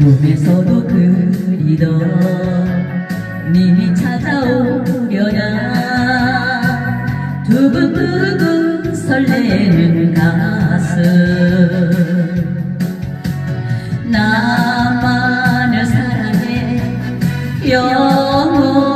꿈에서도 그리던 님이 찾아오려나? 두근두근 설레는 가슴. 나만을 사랑해. 영원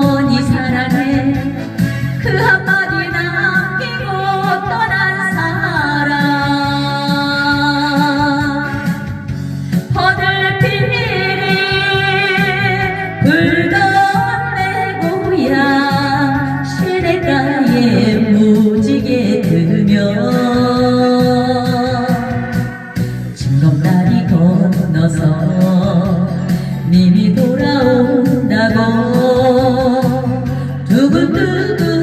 다리 건너서 님이 돌아온다고. 두근두근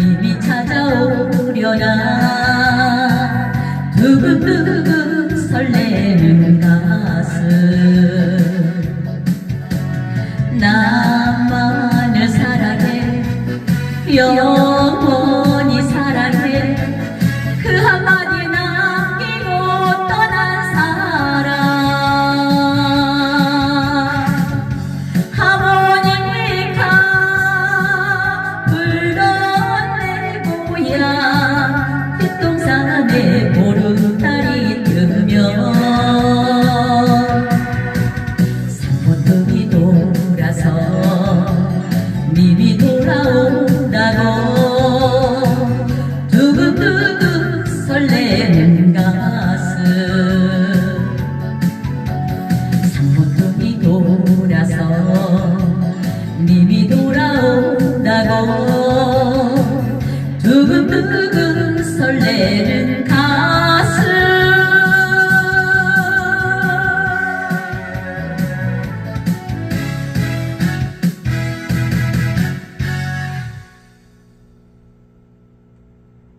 님이 찾아오려나? 두근두근 설레는 가슴. 나만을 사랑해. 영 고향 뒷동산에 보름달이 뜨면 산모등이 돌아서 님이 돌아온다고 두근두근 설레는 가슴 산모등이 돌아서 님이 돌아온다고